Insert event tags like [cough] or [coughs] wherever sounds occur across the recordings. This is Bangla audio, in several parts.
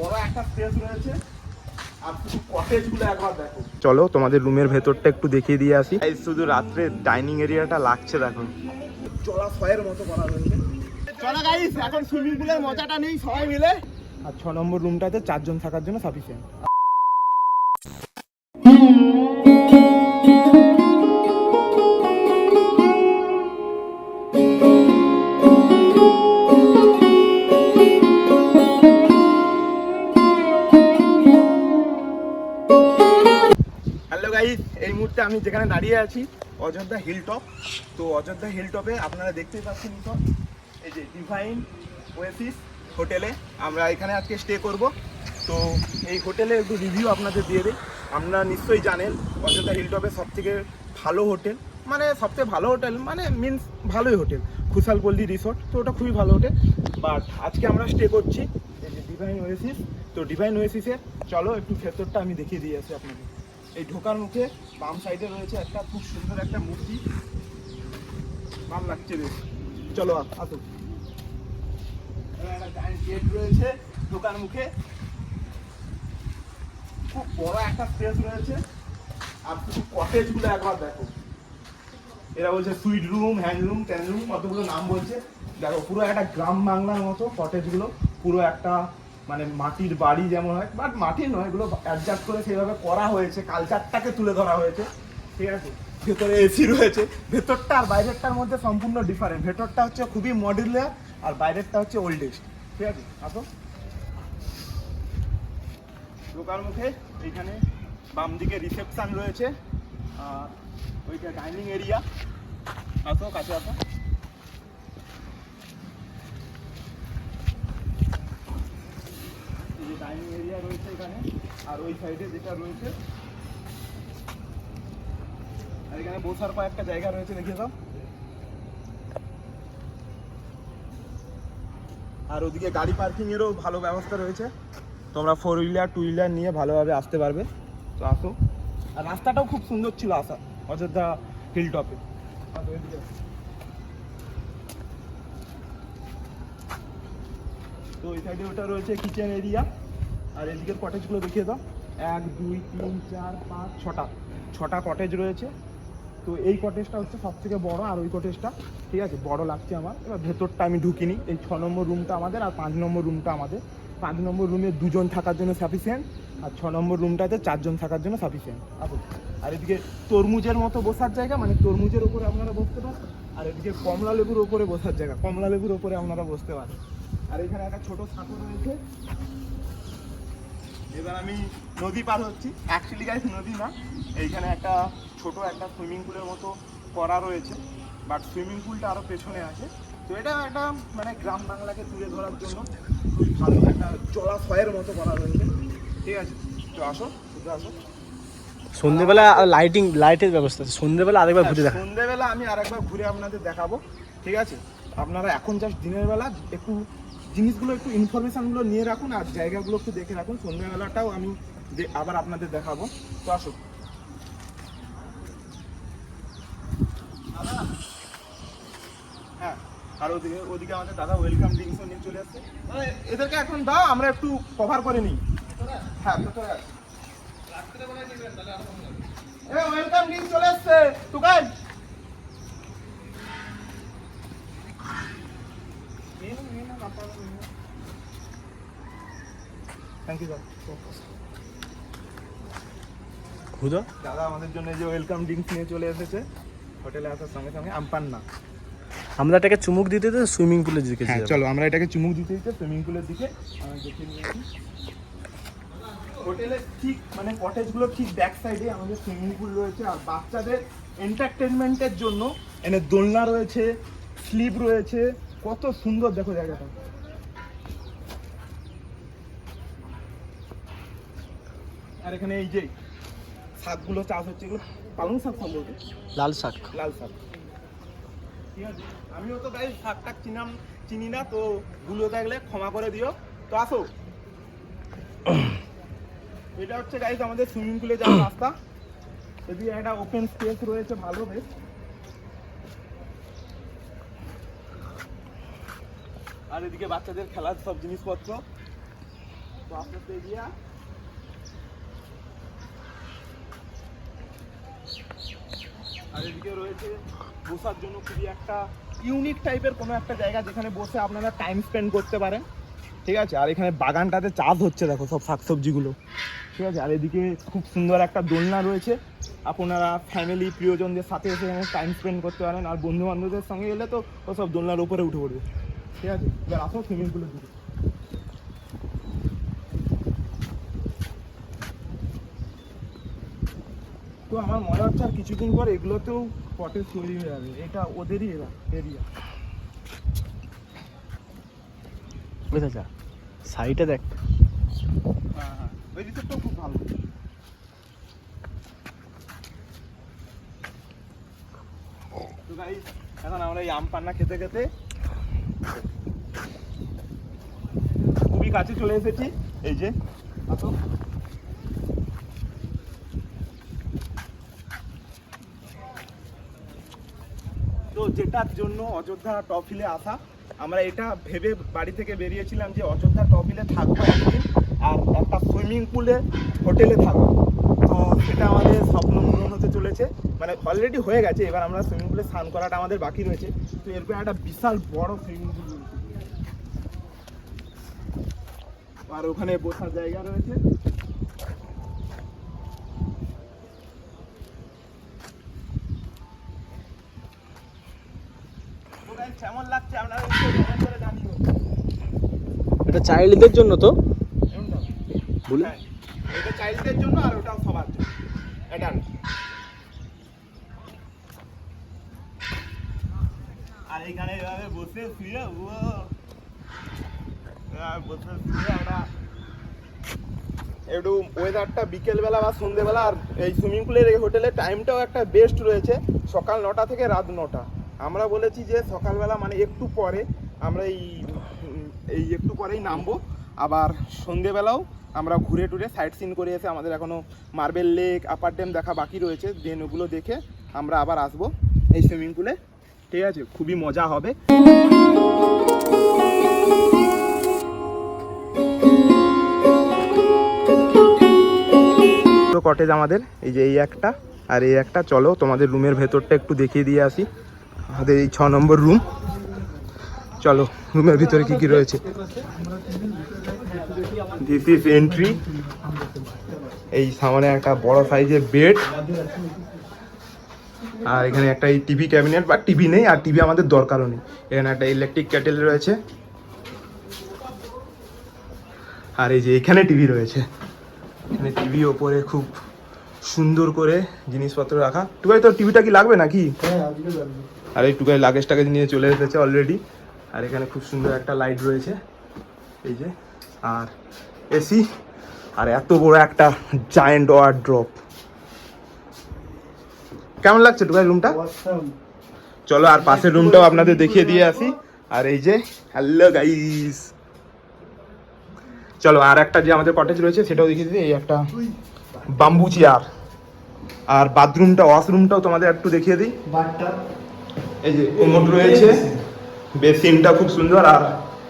বড় একটা স্পেস রয়েছে। চলো তোমাদের রুমের ভেতরটা একটু দেখিয়ে দিয়ে আসি। শুধু রাত্রে ডাইনিং এরিয়াটা লাগছে দেখো। জলাশয়ের মতো করা রয়েছে। চলো গাইস এখন সুইমিং পুলের মজাটা নেই সবাই মিলে। আর ছ নম্বর রুমটাতে চারজন থাকার জন্য সাফিসিয়েন্ট আমি যেখানে দাঁড়িয়ে আছি, অযোধ্যা হিল টপ তো অযোধ্যা হিল টপে আপনারা দেখতেই পাচ্ছেন তো, এই যে ডিভাইন ওয়েসিস হোটেলে আমরা এখানে আজকে স্টে করব। তো এই হোটেলে একটু রিভিউ আপনাদের দিয়ে দিই। আপনারা নিশ্চয়ই জানেন, অযোধ্যা হিল টপের সব থেকে ভালো হোটেল। মানে সবথেকে ভালো হোটেল মানে মিন্স ভালোই হোটেল। খুশাল খুশালপল্লী রিসোর্ট তো ওটা খুবই ভালো হোটেল। বাট আজকে আমরা স্টে করছি এই যে ডিভাইন ওয়েসিস তো ডিভাইন ওয়েসিসের চলো একটু ভেতরটা আমি দেখিয়ে দিয়ে আসি আপনাদের। এই ঢোকার মুখে বাম সাইডে রয়েছে একটা খুব সুন্দর একটা মূর্তি। বাম লাগছে বেশ। চলো আস- giant রয়েছে ঢোকার মুখে। খুব বড় একটা স্পেস রয়েছে। আর শুধু কটেজগুলো একবার দেখো। এরা বলছে suite room hand room tan room কতগুলো নাম বলছে। দেখো, পুরো একটা গ্রাম বাংলার মতো কটেজগুলো। পুরো একটা মানে মাটির বাড়ি যেমন হয় বাট মাটির নয়, এগুলো অ্যাডজাস্ট করে সেভাবে করা হয়েছে কালচারটাকে তুলে ধরা হয়েছে, ঠিক আছে? ভেতরে এসি রয়েছে, ভেতরটা আর বাইরেরটার মধ্যে সম্পূর্ণ ডিফারেন্ট ভেতরটা হচ্ছে খুবই মডেলার আর বাইরেরটা হচ্ছে ওল্ডেস্ট ঠিক আছে? আসো। ঢোকার মুখে এখানে বাম দিকে রিসেপশন রয়েছে, আর ওইটা ডাইনিং এরিয়া আসো, কাছে আসো এই যে এরিয়া রয়েছে এখানে। আর ওই সাইডে যেটা রয়েছে, আর এখানে বসার কয়েকটা জায়গা রয়েছে, দেখিয়ে দাও। আর ওদিকে গাড়ি পার্কিং এরও ভালো ব্যবস্থা রয়েছে। তোমরা ফোর হুইলার টু হুইলার নিয়ে ভালোভাবে আসতে পারবে। তো আসো। আর রাস্তাটাও খুব সুন্দর ছিল আসা, অযোধ্যা হিল টপে তো এই সাইডে ওটা রয়েছে কিচেন এরিয়া আর এদিকের কটেজগুলো দেখিয়ে দাও। এক, দুই, তিন, চার, পাঁচ, ছটা। ছটা কটেজ রয়েছে। তো এই কটেজটা হচ্ছে সব থেকে বড় আর ওই কটেজটা ঠিক আছে? বড় লাগছে আমার। এবার ভেতরটা আমি ঢুকিনি। এই ছ নম্বর রুমটা আমাদের আর পাঁচ নম্বর রুমটা আমাদের। পাঁচ নম্বর রুমে দুজন থাকার জন্য সাফিসিয়েন্ট আর ছ নম্বর রুমটাতে চারজন থাকার জন্য সাফিসিয়েন্ট আসুন। আর এদিকে তরমুজের মতো বসার জায়গা মানে তরমুজের ওপরে আপনারা বসতে পারেন। আর এদিকে কমলা লেবুর ওপরে বসার জায়গা, কমলা লেবুর ওপরে আপনারা বসতে পারেন। আর এখানে একটা ছোট সাঁকো রয়েছে। এবার আমি নদী পার হচ্ছি। অ্যাকচুয়ালি গাইস নদী না। এইখানে একটা ছোট একটা সুইমিং পুলের মতো করা রয়েছে বাট সুইমিং পুলটা আরও পেছনে আছে। তো এটা একটা মানে গ্রাম বাংলাকে তুলে ধরার জন্য খুবই ভালো একটা জলাশয়ের মতো করা রয়েছে। ঠিক আছে তো আসো শুধু আসো। সন্ধ্যেবেলা লাইটিং লাইটের ব্যবস্থা আছে। সন্ধ্যেবেলা আরেকবার ঘুরে দেখা। সন্ধ্যেবেলা আমি আরেকবার ঘুরে আপনাদের দেখাবো। ঠিক আছে আপনারা এখন জাস্ট দিনের বেলা একটু জিনিসগুলো একটু ইনফরমেশনগুলো নিয়ে রাখুন আর জায়গাগুলো একটু দেখে রাখুন। সন্ধ্যেবেলাটাও আমি আবার আপনাদের দেখাবো। তো আসো হ্যাঁ আর ওদিকে ওদিকে আমাদের দাদা ওয়েলকাম নিয়ে চলে আসছে। মানে এদেরকে এখন দাও, আমরা একটু কভার করে নিই। হ্যাঁ ওয়েলকাম চলে আসছে। থ্যাংক ইউ ঘুরো দাদা আমাদের জন্য যে ওয়েলকাম ড্রিঙ্কস নিয়ে চলে এসেছে। হোটেলে আসার সঙ্গে সঙ্গে আমপান না আমরা এটাকে চুমুক দিতে দিতে সুইমিং পুলের দিকে হ্যাঁ চলো আমরা এটাকে চুমুক দিতে দিতে সুইমিং পুলের দিকে আমরা দেখে নিয়েছি হোটেলের ঠিক মানে কটেজগুলো ঠিক ব্যাক সাইডে আমাদের সুইমিং পুল রয়েছে। আর বাচ্চাদের এন্টারটেনমেন্টের জন্য এনে দোলনা রয়েছে স্লিপ রয়েছে। কত সুন্দর দেখো জায়গাটা। আর এখানে এই যে শাকগুলো চাষ হচ্ছে এগুলো পালং শাক সম্ভবত? লাল শাক। লাল শাক। ঠিক আছে? আমিও তো তাই শাক টাক চিনাম চিনি না তো ভুলো থাকলে ক্ষমা করে দিও। তো আসো। [coughs] এটা হচ্ছে গাইজ আমাদের সুইমিং পুলে যাওয়ার রাস্তা। এদিকে একটা ওপেন স্পেস রয়েছে ভালো বেশ। আর এদিকে বাচ্চাদের খেলার সব জিনিসপত্র। তো আস্তে আস্তে আর এদিকে রয়েছে বসার জন্য খুবই একটা ইউনিক টাইপের কোনো একটা জায়গা যেখানে বসে আপনারা টাইম স্পেন্ড করতে পারেন। ঠিক আছে? আর এখানে বাগানটাতে চাষ হচ্ছে, দেখো সব শাকসবজিগুলো। ঠিক আছে? আর এদিকে খুব সুন্দর একটা দোলনা রয়েছে। আপনারা ফ্যামিলি প্রিয়জনদের সাথে এসে এখানে টাইম স্পেন্ড করতে পারেন। আর বন্ধু বান্ধবদের সঙ্গে গেলে তো ও সব দোলনার উপরে উঠে পড়বে। ঠিক আছে? এবার আসো সুইমিং পুলের দিকে। তো আমার মনে হচ্ছে আর কিছুদিন পর এগুলোতেও পটে তৈরি হয়ে যাবে। এটা ওদেরই এরা এরিয়া বুঝতে যা সাইডে দেখ। হ্যাঁ হ্যাঁ ওই রিসোর্টটাও খুব ভালো। তো এখন আমরা এই আম পান্না খেতে খেতে খুবই কাছে চলে এসেছি। এই যে আসো যেটার জন্য অযোধ্যা টপ হিলে আসা। আমরা এটা ভেবে বাড়ি থেকে বেরিয়েছিলাম যে অযোধ্যা টপ হিলে থাকব একদিন আর একটা সুইমিং পুলে হোটেলে থাকব। তো সেটা আমাদের স্বপ্ন পূরণ হতে চলেছে। মানে অলরেডি হয়ে গেছে, এবার আমরা সুইমিং পুলে স্নান করাটা আমাদের বাকি রয়েছে। তো এরপর একটা বিশাল বড় সুইমিং পুল আর ওখানে বসার জায়গা রয়েছে তো guys, কেমন লাগছে আপনারা একটু comment করে জানিও এটা চাইল্ডদের জন্য তো? বলে হ্যাঁ, এটা চাইল্ডদের জন্য আর ওটাও সবার জন্য এটা আর এখানে এভাবে বসে শুয়ে ও এভাবে বসে শুয়ে আমরা একটু ওয়েদারটা বিকেলবেলা বা সন্ধেবেলা আর এই সুইমিং পুলের এই হোটেলের টাইমটাও একটা বেস্ট রয়েছে সকাল নটা থেকে রাত নটা। আমরা বলেছি যে সকালবেলা মানে একটু পরে আমরা এই এই একটু পরেই নামবো। আবার সন্ধেবেলাও আমরা ঘুরে টুরে সাইট সিন করে এসে আমাদের এখনও মার্বেল লেক আপার ড্যাম দেখা বাকি রয়েছে। দেন ওগুলো দেখে আমরা আবার আসব এই সুইমিং পুলে ঠিক আছে? খুবই মজা হবে। কটেজ আমাদের, এই যে এই একটা। আর এই একটা, চলো তোমাদের রুমের ভেতরটা একটু দেখিয়ে দিয়ে আসি। আমাদের এই ছ নম্বর রুম চলো রুমের ভিতরে কি কি রয়েছে? দিস ইজ এন্ট্রি এই সামনে একটা বড় সাইজের বেড আর এখানে একটা এই টিভি ক্যাবিনেট বা টিভি নেই আর টিভি আমাদের দরকারও নেই। এখানে একটা ইলেকট্রিক ক্যাটেল রয়েছে। আর এই যে এখানে টিভি রয়েছে। এখানে টিভি ওপরে খুব সুন্দর করে জিনিসপত্র রাখা। টুকাই তোর টিভিটা কি লাগবে নাকি? আর এই টুকাই লাগেজ টাগেজ নিয়ে চলে এসেছে অলরেডি আর এখানে খুব সুন্দর একটা লাইট রয়েছে। এই যে আর এসি আর এত বড় একটা জায়েন্ট ওয়ার ড্রপ কেমন লাগছে টুকাই রুমটা চলো আর পাশের রুমটাও আপনাদের দেখিয়ে দিয়ে আসি। আর এই যে হ্যালো গাইস চলো আর একটা যে আমাদের কটেজ রয়েছে সেটাও দেখিয়ে দিই। এই একটা বাম্বু চেয়ার আর বাথরুমটা ওয়াশরুমটাও তোমাদের একটু দেখিয়ে দিই। এই যে কোমোড রয়েছে। বেসিনটা খুব সুন্দর আর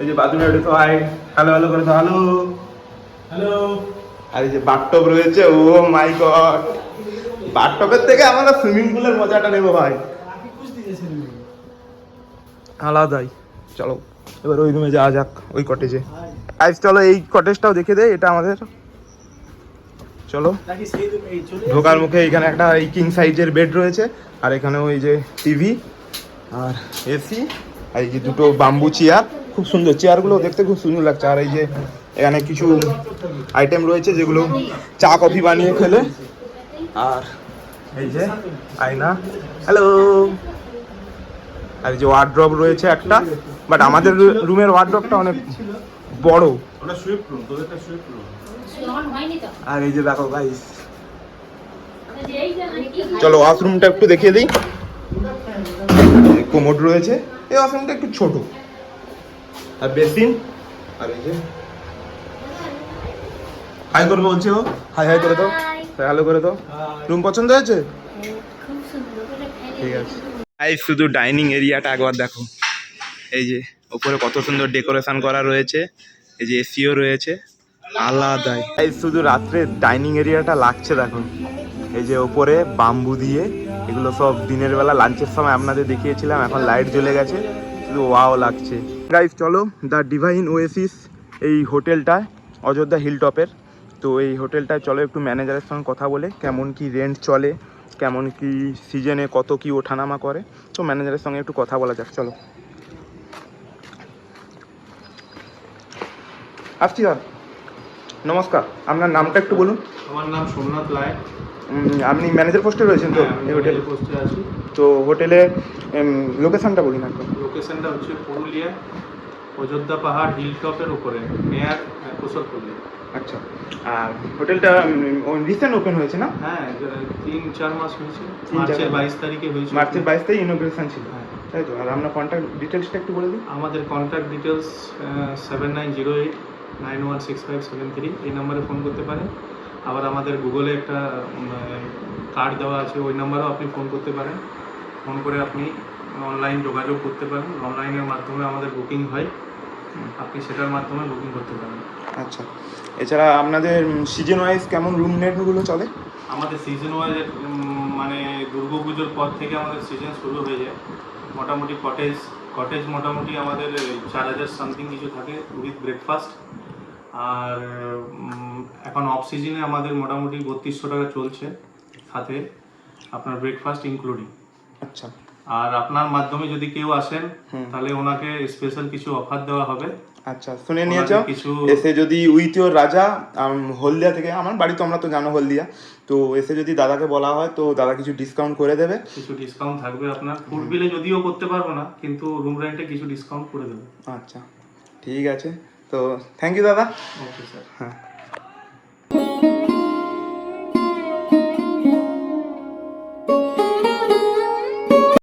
এই যে বাথরুমে একটু তো হাই হ্যালো হ্যালো করে তো হ্যালো হ্যালো আর এই যে বাথটব রয়েছে ও মাই গড বাথটবের থেকে আমরা সুইমিং পুলের মজাটা নেব ভাই। আলাদাই চলো। এবার ওই রুমে যাওয়া যাক ওই কটেজে আইস চলো এই কটেজটাও দেখে দে এটা আমাদের। চলো। ঢোকার মুখে এখানে একটা এই কিং সাইজের বেড রয়েছে আর এখানে ওই যে টিভি আর এসি এই যে দুটো বাম্বু চেয়ার খুব সুন্দর। চেয়ারগুলো দেখতে খুব সুন্দর লাগছে। আর এই যে এখানে কিছু আইটেম রয়েছে যেগুলো চা কফি বানিয়ে খেলে। আর এই যে আয়না। হ্যালো আর এই যে ওয়ার্ড্রপ রয়েছে একটা। বাট আমাদের রুমের ওয়ার্ড্রপটা অনেক বড়। আর এই যে দেখো গাইস চলো ওয়াশরুমটা একটু দেখিয়ে দিই। কোমোড রয়েছে। এই ওয়াশরুমটা একটু ছোট। আর বেসিন? আর এই যে। হাই করবে বলছে ও। হাই হাই করে দাও। হ্যালো করে দাও। রুম পছন্দ হয়েছে? খুব সুন্দর ঠিক আছে এই শুধু ডাইনিং এরিয়াটা একবার দেখো। এই যে ওপরে কত সুন্দর ডেকোরেশন করা রয়েছে। এই যে এসিও রয়েছে। আলাদাই। এই শুধু রাত্রে ডাইনিং এরিয়াটা লাগছে দেখো। এই যে ওপরে বাম্বু দিয়ে এগুলো সব দিনের বেলা লাঞ্চের সময় আপনাদের দেখিয়েছিলাম, এখন লাইট জ্বলে গেছে। শুধু ওয়াও লাগছে। গাইস চলো দ্য ডিভাইন ওয়েসিস এই হোটেলটা অযোধ্যা হিল টপের তো এই হোটেলটায় চলো, একটু ম্যানেজারের সঙ্গে কথা বলে, কেমন কি রেন্ট চলে, কেমন কি সিজনে কত কি ওঠানামা করে। তো ম্যানেজারের সঙ্গে একটু কথা বলা যাক, চলো। আসছি নমস্কার, আপনার নামটা একটু বলুন। আমার নাম সোমনাথ লায় আপনি ম্যানেজার পোস্টে রয়েছেন তো হ্যাঁ, এই হোটেলে পোস্টে আছি। তো হোটেলে লোকেশনটা বলুন একদম লোকেশনটা হচ্ছে পুরুলিয়া অযোধ্যা পাহাড় হিল টপের উপরে নেয়ার কুশলপল্লী আচ্ছা আর হোটেলটা রিসেন্ট ওপেন হয়েছে না? হ্যাঁ তিন চার মাস হয়েছে। মার্চের বাইশ তারিখে হয়েছে। মার্চের বাইশ তারিখ ইনোগ্রেশন ছিল। হ্যাঁ। তাই তো আর আপনার কন্ট্যাক্ট ডিটেলসটা একটু বলে দিন আমাদের contact details seven nine zero eight nine one six five seven three এই নাম্বারে ফোন করতে পারেন। আবার আমাদের গুগলে একটা কার্ড দেওয়া আছে ওই নাম্বারেও আপনি ফোন করতে পারেন। ফোন করে আপনি অনলাইন যোগাযোগ করতে পারেন। অনলাইনের মাধ্যমে আমাদের বুকিং হয়। আপনি সেটার মাধ্যমে বুকিং করতে পারেন। আচ্ছা। এছাড়া আপনাদের সিজন ওয়াইজ কেমন রুম নেটগুলো চলে? আমাদের সিজন ওয়াইজ মানে দুর্গা পুজোর পর থেকে আমাদের সিজন শুরু হয়ে যায়। মোটামুটি কটেজ কটেজ মোটামুটি আমাদের চার হাজার সামথিং কিছু থাকে উইথ ব্রেকফাস্ট আর এখন অফ সিজনে আমাদের মোটামুটি বত্রিশশো টাকা চলছে সাথে আপনার ব্রেকফাস্ট ইনক্লুডিং আচ্ছা। আর আপনার মাধ্যমে যদি কেউ আসেন। তাহলে ওনাকে স্পেশাল কিছু অফার দেওয়া হবে। আচ্ছা শুনে নিয়েছ কিছু এসে যদি উইথ ইউর রাজা হলদিয়া থেকে আমার বাড়ি তো আমরা তো জানো হলদিয়া তো এসে যদি দাদাকে বলা হয় তো দাদা কিছু ডিসকাউন্ট করে দেবে। কিছু ডিসকাউন্ট থাকবে আপনার। ফুড বিলে যদিও করতে পারব না কিন্তু রুম রেন্টে কিছু ডিসকাউন্ট করে দেবে। আচ্ছা ঠিক আছে। তো থ্যাংক ইউ দাদা। ওকে স্যার হ্যাঁ।